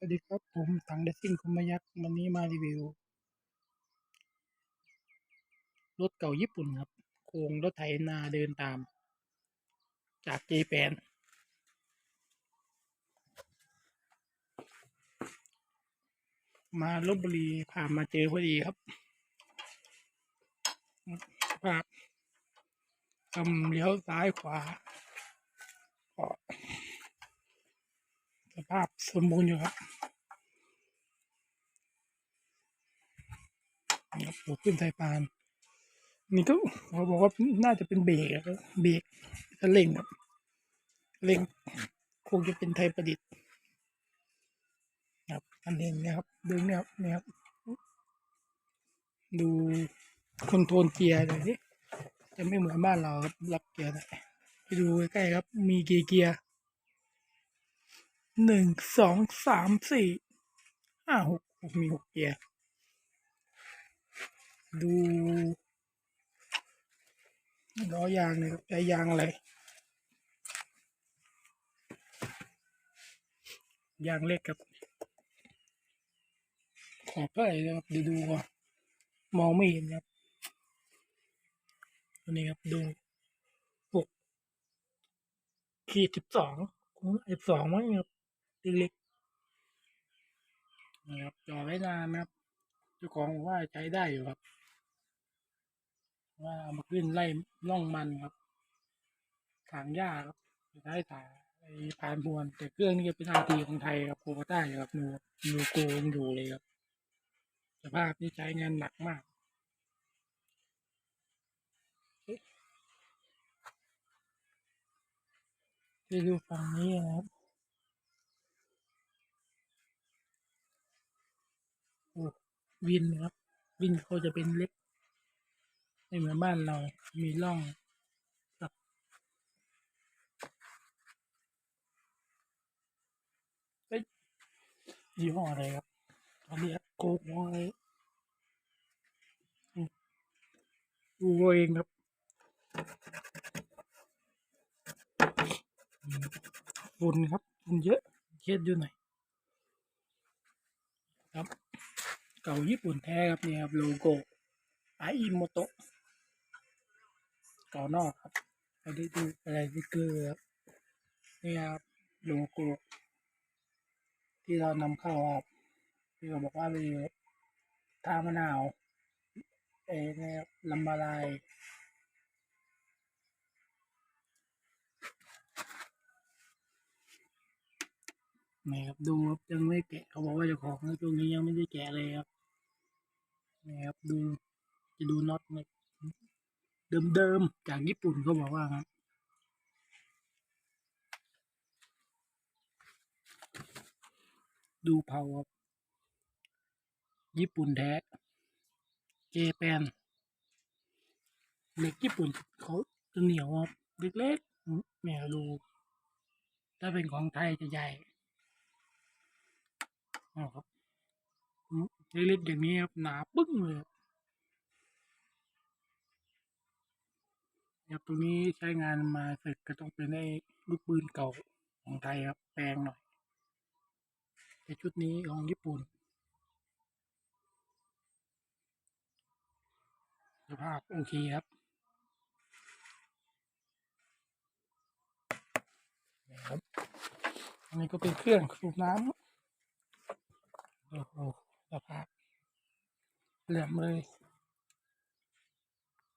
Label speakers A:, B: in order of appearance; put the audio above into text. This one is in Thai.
A: สวัสดีครับผมถังเดซิ่งคมยักษ์วันนี้มารีวิว รถเก่าญี่ปุ่นครับ โครงรถไถนาเดินตาม จากเจแปนมาลบบุรีผ่านมาเจอพอดีครับภาพทำเลี้ยวซ้ายขวา สภาพสมบูรณ์อยู่ครับครับหัวขึ้นสายพานนี่ก็เขาบอกว่าน่าจะเป็นเบรกเบรกคันเร่งครับเร่งคงจะเป็นไทยประดิษฐ์ครับคันเร่งนะครับดึงเนี่ยครับเนี่ยครับดูคนโทรลเกียร์เลยสิจะไม่เหมือนบ้านเราครับล็อกเกียร์ได้ไปดูใกล้ๆครับ มีกี่เกียร์ หนึ่งสองสามสี่ห้าหกมีหกเกียร์ดูล้อยางเลยครับใช้ยางอะไรยางเล็กครับขอบไหร่นะครับเดี๋ยวดูก่อนมองไม่เห็นครับตัวนี้ครับดูหกขีดสิบสองสิบสองมั้งครับ เล็กนะครับจอไว้นานนะครับเจ้าของบอกว่าใช้ได้อยู่ครับ ว่ามาขึ้นไล่ล่องมันครับถางหญ้าครับใช้ถางไอ้พานพวน แต่เครื่องนี้จะเป็นอาทีของไทยครับโคโบต้าอยู่ครับนูนูโกงอยู่เลยครับ สภาพนี่ใช้งานหนักมากที่ดูฝั่งนี้นะครับโอ้ วินครับ วินเขาจะเป็นเล็กไม่เหมือนบ้านเรามีร่องกับเอ้ยยี่ห้ออะไรครับอันนี้โกกหัวอะไรดูเองครับฝุ่นครับฝุ่นเยอะเช็ดอยู่หน่อยครับ เก่าญี่ปุ่นแท้ครับเนี่ยครับโลโก้ไออิโมโตะเก่านอกครับเราได้ดูอะไรที่เกอร์ครับนี่ครับโลโก้ที่เรานำเข้าครับที่เขาบอกว่าเป็นท่ามะนาวเอ้นี่ครับลำบาลาย นี่ครับดูครับยังไม่แกะเขาบอกว่าเจ้าของช่วงนี้ยังไม่ได้แกะเลยครับนี่ครับดูจะดูน็อตไหมเดิมๆจากญี่ปุ่นเขาบอกว่าครับดูเผาครับญี่ปุ่นแท้เจแปนเหล็กญี่ปุ่นเขาจะเหนียวครับเล็กๆเนี่ยดูถ้าเป็นของไทยจะใหญ่ อ๋อครับเล็กๆอย่างนี้ครับหนาปึ้งเลยครับครับตรงนี้ใช้งานมาเสร็จก็ต้องเป็นไอ้ลูกปืนเก่าของไทยครับแปลงหน่อยแต่ชุดนี้ของญี่ปุ่นสภาพโอเคครับครับอันนี้ก็เป็นเครื่องสูบน้ำ โอ้โหสภาพเหลี่ยมเลย